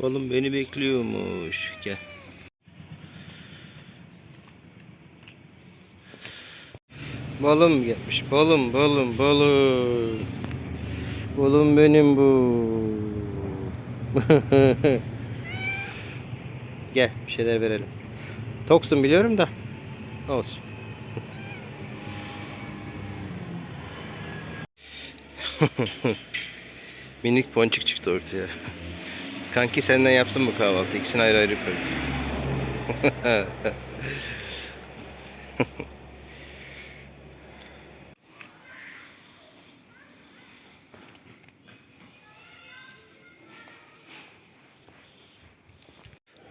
Oğlum beni bekliyormuş. Gel. Balım gelmiş. Balım, balım, balım. Balım benim bu. Gel bir şeyler verelim. Toksun biliyorum da. Olsun. Minik ponçik çıktı ortaya. Kanki senden yapsın mı kahvaltı? İkisini ayrı ayrı koy.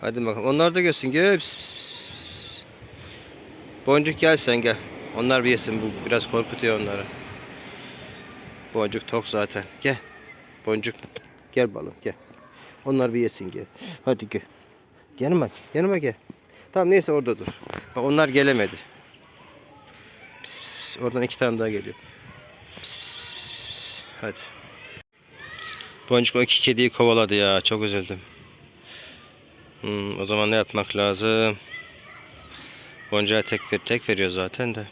Hadi bakalım. Onlar da gelsin. Gel. Pis, pis, pis, pis, pis. Boncuk gel sen gel. Onlar bir yesin. Bu biraz korkutuyor onları. Boncuk tok zaten. Gel. Boncuk. Gel balım gel. Onlar bir yesin gel. Hadi gel. Yanıma, yanıma gel. Tamam neyse orada dur. Bak onlar gelemedi. Pis, pis, pis. Oradan iki tane daha geliyor. Pis, pis, pis, pis, pis. Hadi. Boncuk o iki kediyi kovaladı ya. Çok üzüldüm. Hmm, o zaman ne yapmak lazım? Boncuğa tek ver, tek veriyor zaten de.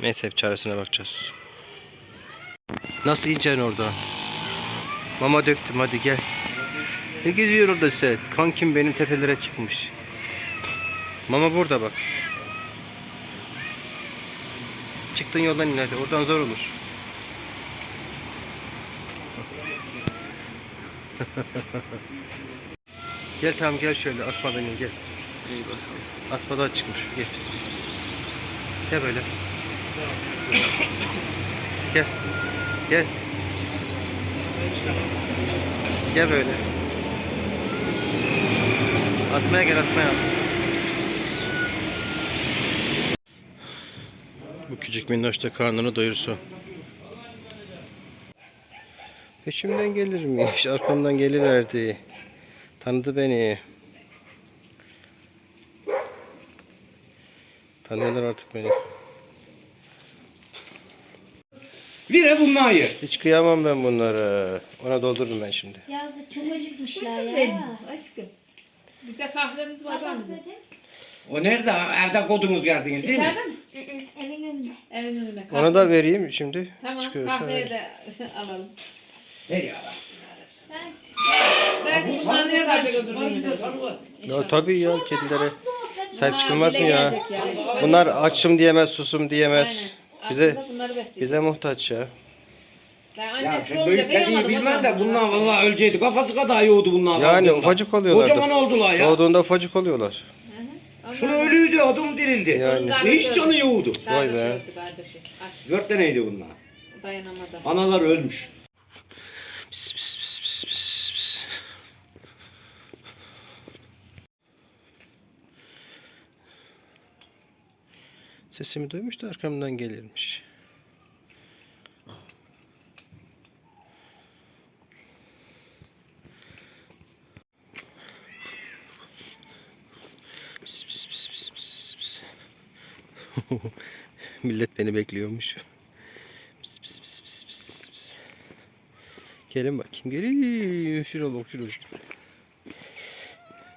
Neyse çaresine bakacağız. Nasıl ineceksin orada? Mama döktüm hadi gel. Ne geziyor orada sen? Kankim benim tepelere çıkmış. Mama burada bak. Çıktın yoldan in hadi. Oradan zor olur. gel tamam gel şöyle asmadan in gel. Asmadan çıkmış. Gel. Pis, pis, pis, pis. Gel böyle. Gel. Gel. Gel böyle. Asmaya gel asmaya. Bu küçük minnoş da karnını doyursun. Peşimden gelirmiş. Arkamdan geliverdi. Tanıdı beni. Tanıyorlar artık beni. Vire bunlar yer. Hiç kıyamam ben bunlara. Ona doldururum ben şimdi. Yazık çok acıkmışlar ya. aşkım. Bir de kahvemiz var Sabah bizim. O nerede? Evde kodunuz geldiniz değil mi? İçeride mi? Evin önünde. Evin önüne. Kahve. Ona da vereyim şimdi. Tamam Çıkıyorsa kahveye de alalım. Hey ya. Belki Sana bunlar da nereden sadece çıktı? Var bir de sana var. Ya tabii ya kedilere sahip çıkılmaz mı ya? Bunlar açım diyemez, susum diyemez. Aynen. Bize bize muhtaç ya. Ya annesi şu olunca büyük kıyamadım bilmem de bunlar vallahi öleceydi. Kafası kadar yoğdu bunlar. Yani kaldığında. ufacık oluyorlar. Kocaman oldular ya. Doğduğunda ufacık oluyorlar. Şunu ölüydü adam dirildi. Yani. Hiç canı yoğdu. Vay be. Kardeşi öldü, kardeşi. Dört taneydi bunlar. Dayanamadı. Analar ölmüş. Pis, pis, pis, pis. Sesimi duymuş da arkamdan gelirmiş. Millet beni bekliyormuş. Pis, pis, pis, pis, pis, pis. Gelin bakayım gelin. Şuna bak şuna.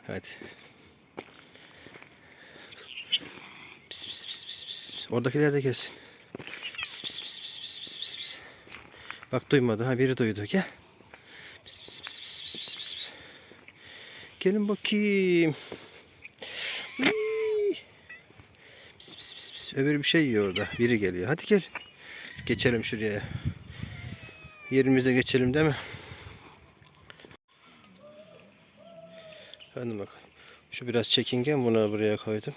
Hadi. Pis, pis, pis, pis, pis. Oradakiler de gelsin. Pis, pis, pis, pis, pis, pis, pis, pis. Bak duymadı. Ha biri duydu. Gel. Pis, pis, pis, pis, pis, pis, pis. Gelin bakayım. Pis, pis, pis, pis. Öbürü bir şey yiyor orada. Biri geliyor. Hadi gel. Geçelim şuraya. Yerimize geçelim değil mi? Hadi bakalım. Şu biraz çekingen bunu buraya koydum.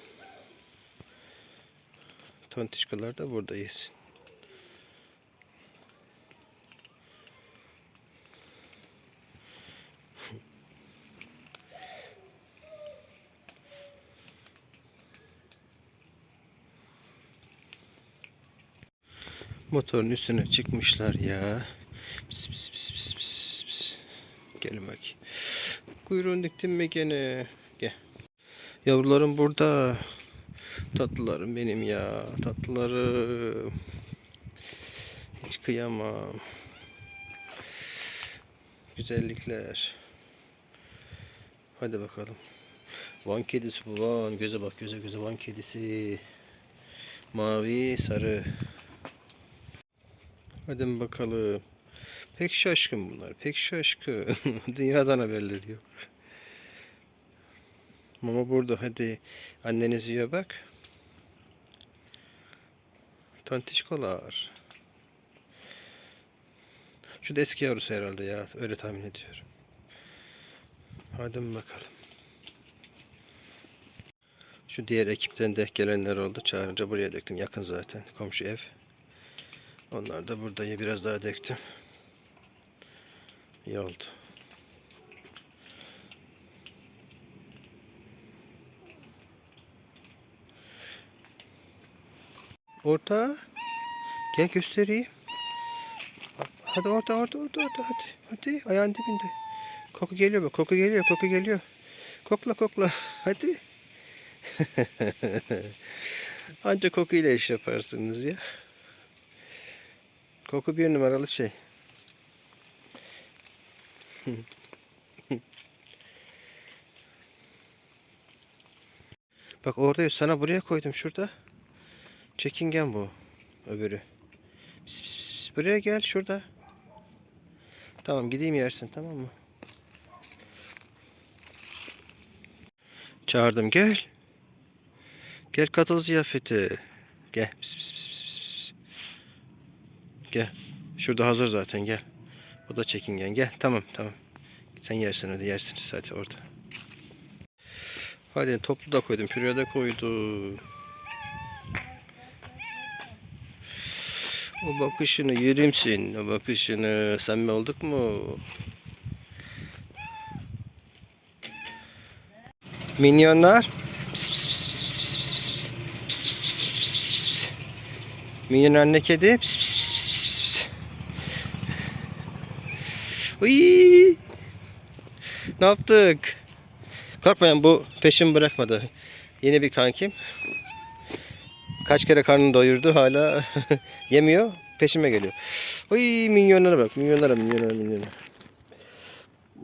Tontişkalar da burada yesin. Motorun üstüne çıkmışlar ya. Pis pis pis pis pis pis. Gelin bak. Kuyruğunu diktin mi gene? Gel. Yavrularım burada. Tatlılarım benim ya. Tatlılarım. Hiç kıyamam. Güzellikler. Hadi bakalım. Van kedisi bu Van. Göze bak göze göze Van kedisi. Mavi sarı. Hadi bakalım. Pek şaşkın bunlar. Pek şaşkın. Dünyadan haberleri yok. Mama burada. Hadi anneniz yiyor bak. Tantişkolar. Şu da eski yavrusu herhalde ya. Öyle tahmin ediyorum. Hadi bakalım. Şu diğer ekipten de gelenler oldu. Çağırınca buraya döktüm. Yakın zaten. Komşu ev. Onlar da burada. Biraz daha döktüm. İyi oldu. Orada. Gel göstereyim. Hadi orada orada orada orada hadi. Hadi ayağın dibinde. Koku geliyor bak. Koku geliyor. Koku geliyor. Kokla kokla. Hadi. Ancak kokuyla iş yaparsınız ya. Koku bir numaralı şey. Bak orada sana buraya koydum şurada. Çekingen bu. Öbürü. Pis, pis, pis, pis. Buraya gel şurada. Tamam gideyim yersin tamam mı? Çağırdım gel. Gel katıl ziyafete. Gel. Pis, pis, pis, pis, pis. Gel. Şurada hazır zaten gel. O da çekingen gel. Tamam tamam. Sen yersin hadi yersiniz hadi orada. Hadi toplu da koydum. Şuraya da koydum. O bakışını yerimsin. O bakışını. Samimi olduk mu? Minyonlar. Pis, pis, pis. Minyon anne kedi. Pis, pis, pis, pis, pis, pis. Ne yaptık? Korkmayın bu peşimi bırakmadı. Yeni bir kankim. Kaç kere karnını doyurdu hala yemiyor. Peşime geliyor. Uy minyonlara bak. Minyonlara minyonlara minyonlara.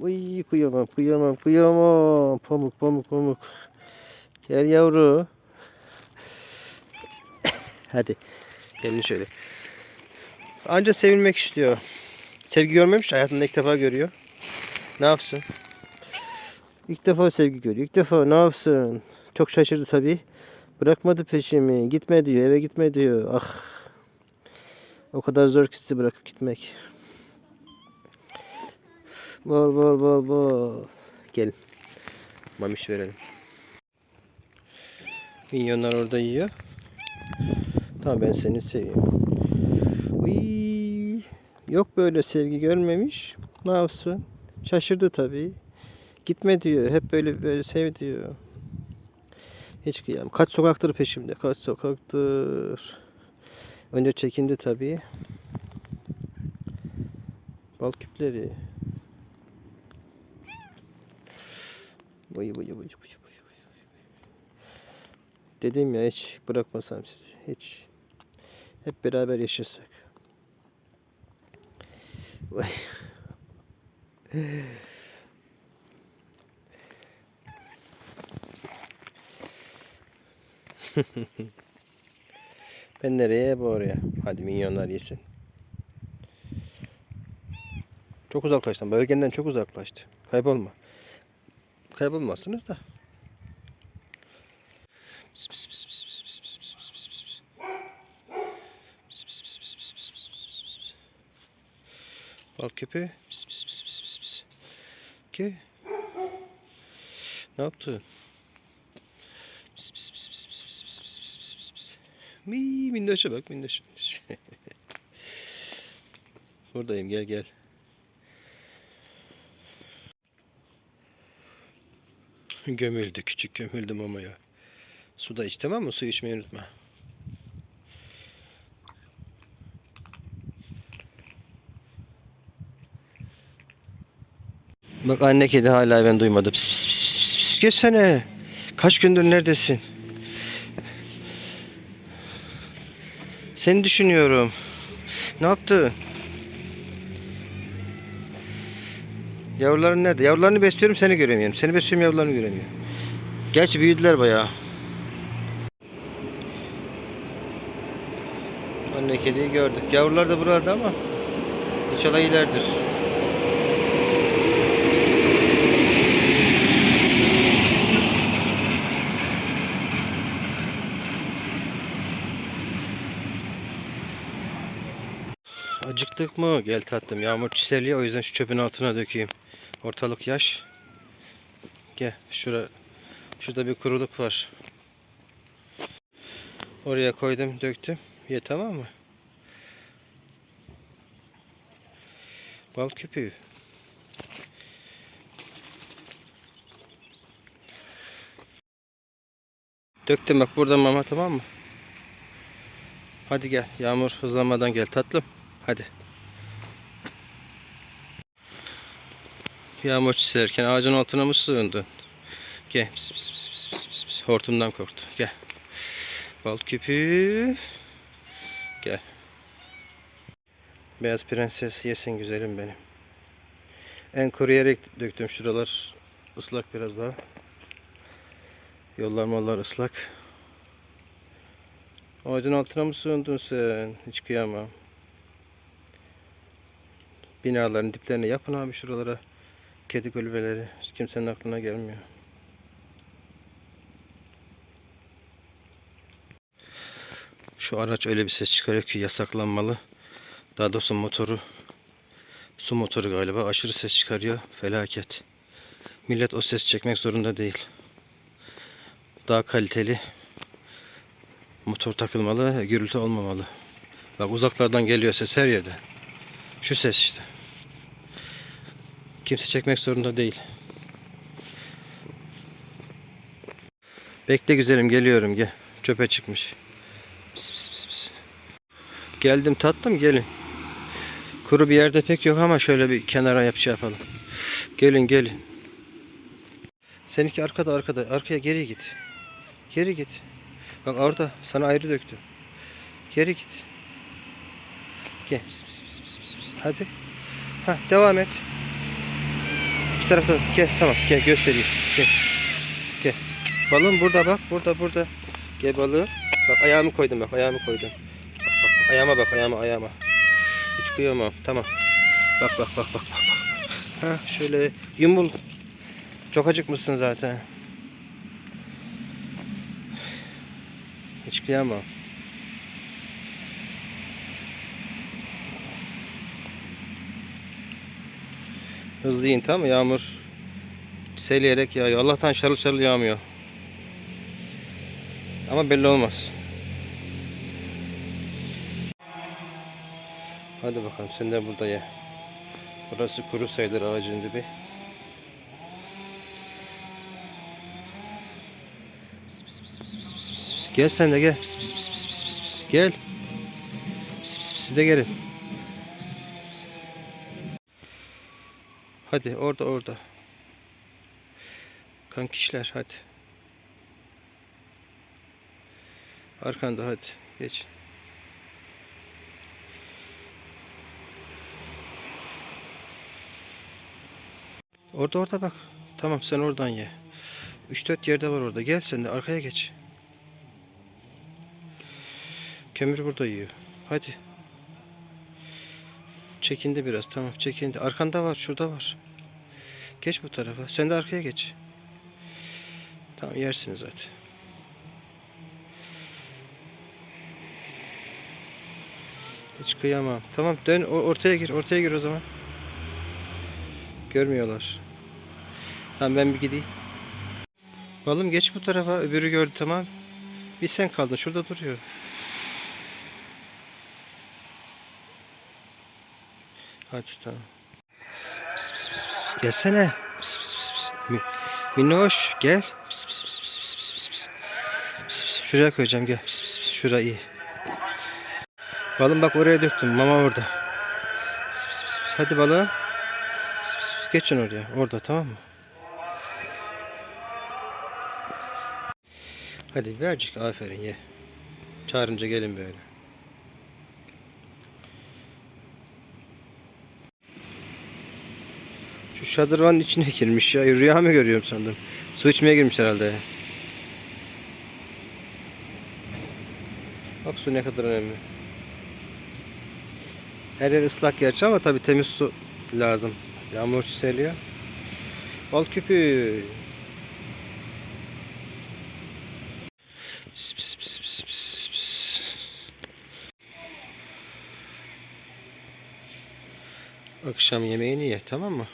Uy kıyamam kıyamam kıyamam. Pamuk pamuk pamuk. Gel yavru. Hadi. Gelin şöyle. Anca sevilmek istiyor. Sevgi görmemiş. Hayatında ilk defa görüyor. Ne yapsın? İlk defa sevgi görüyor. İlk defa ne yapsın? Çok şaşırdı tabii. Bırakmadı peşimi. Gitme diyor. Eve gitme diyor. Ah. O kadar zor ki sizi bırakıp gitmek. Bol bol bol bol. Gelin. Mamiş verelim. Minyonlar orada yiyor. Tamam ben seni seviyorum. Uy, yok böyle sevgi görmemiş. Ne yapsın? Şaşırdı tabii. Gitme diyor. Hep böyle böyle sev diyor. Hiç kıyam. Kaç sokaktır peşimde. Kaç sokaktır. Önce çekindi tabii. Bal küpleri. Vay vay vay vay vay. Dedim ya hiç bırakmasam sizi. Hiç. Hep beraber yaşasak. Vay. Ben nereye bu oraya? Hadi minyonlar yesin. Çok uzaklaştın. Bölgenden çok uzaklaştı. Kaybolma. Kaybolmazsınız da. Bal köpeği. Pis. Ki. Ne yaptı? Mii, minnoşa bak minnoş. Buradayım gel gel. Gömüldü küçük gömüldü mamaya. Su da iç tamam mı? Su içmeyi unutma. Bak anne kedi hala ben duymadı. Pis pis pis pis pis pis. Geçsene. Kaç gündür neredesin? Seni düşünüyorum. Ne yaptı? Yavruların nerede? Yavrularını besliyorum seni göremiyorum. Seni besliyorum yavrularını göremiyorum. Gerçi büyüdüler bayağı. Anne kediyi gördük. Yavrular da buralarda ama inşallah iyilerdir. Acıktık mı? Gel tatlım. Yağmur çiseliyor. O yüzden şu çöpün altına dökeyim. Ortalık yaş. Gel. Şura, şurada bir kuruluk var. Oraya koydum, döktüm. Ye tamam mı? Bal küpü. Döktüm bak burada mama tamam mı? Hadi gel. Yağmur hızlanmadan gel tatlım. Hadi. Yağmur çiserken ağacın altına mı sığındın? Gel. Pis, pis, pis, pis, pis, pis. Hortumdan korktu. Gel. Bal küpü. Gel. Beyaz prenses yesin güzelim benim. En kuru yere döktüm şuralar ıslak biraz daha. Yollar mallar ıslak. Ağacın altına mı sığındın sen? Hiç kıyamam. Binaların diplerine yapın abi şuralara. Kedi kulübeleri. Hiç kimsenin aklına gelmiyor. Şu araç öyle bir ses çıkarıyor ki yasaklanmalı. Daha doğrusu motoru su motoru galiba aşırı ses çıkarıyor. Felaket. Millet o ses çekmek zorunda değil. Daha kaliteli motor takılmalı, gürültü olmamalı. Bak uzaklardan geliyor ses her yerde. Şu ses işte. Kimse çekmek zorunda değil. Bekle güzelim geliyorum gel. Çöpe çıkmış. Pis, pis, pis, pis. Geldim tatlım gelin. Kuru bir yerde pek yok ama şöyle bir kenara yap şey yapalım. Gelin gelin. Seninki arkada arkada. Arkaya geri git. Geri git. Bak orada sana ayrı döktüm. Geri git. Gel. Hadi. Ha devam et. İki tarafta gel tamam gel göstereyim. Gel. Gel. Balığım burada bak burada burada. Gel balığım. Bak ayağımı koydum bak ayağımı koydum. Bak bak, bak. ayağıma bak ayağıma ayağıma. Hiç kıyamam tamam. Bak bak bak bak. bak. Ha şöyle yumul. Çok acıkmışsın zaten. Hiç kıyamam. Hızlı in tamam mı? Yağmur seleyerek yağıyor. Allah'tan şarıl şarıl yağmıyor. Ama belli olmaz. Hadi bakalım sen de burada ye. Burası kuru sayılır ağacın dibi. Gel sen de gel. Gel. Pis, pis, pis, de gelin. Hadi orada orada. Kankişler hadi. Arkanda hadi geç. Orada orada bak. Tamam sen oradan ye. 3-4 yerde var orada. Gel sen de arkaya geç. Kömür burada yiyor. Hadi. Çekindi biraz. Tamam çekindi. Arkanda var. Şurada var. Geç bu tarafa. Sen de arkaya geç. Tamam yersiniz zaten. Hiç kıyamam. Tamam dön ortaya gir. Ortaya gir o zaman. Görmüyorlar. Tamam ben bir gideyim. Balım geç bu tarafa. Öbürü gördü tamam. Bir sen kaldın. Şurada duruyor. Hadi tamam. Pis, pis, pis, pis. Gelsene. Pis, pis, pis. Mi- Minnoş gel. Pis, pis, pis, pis, pis, pis, pis. Pis, pis. Şuraya koyacağım gel. Pis, pis, pis. Şura iyi. Balım bak oraya döktüm. Mama orada. Pis, pis, pis, pis. Hadi balım. Pis, pis, pis. Geçin oraya. Orada tamam mı? Hadi vercik aferin ye. Çağırınca gelin böyle. Şu şadırvanın içine girmiş ya. Rüya mı görüyorum sandım. Su içmeye girmiş herhalde. Bak su ne kadar önemli. Her yer ıslak gerçi ama tabi temiz su lazım. Yağmur çiseliyor. Bal küpü. Akşam yemeğini ye tamam mı?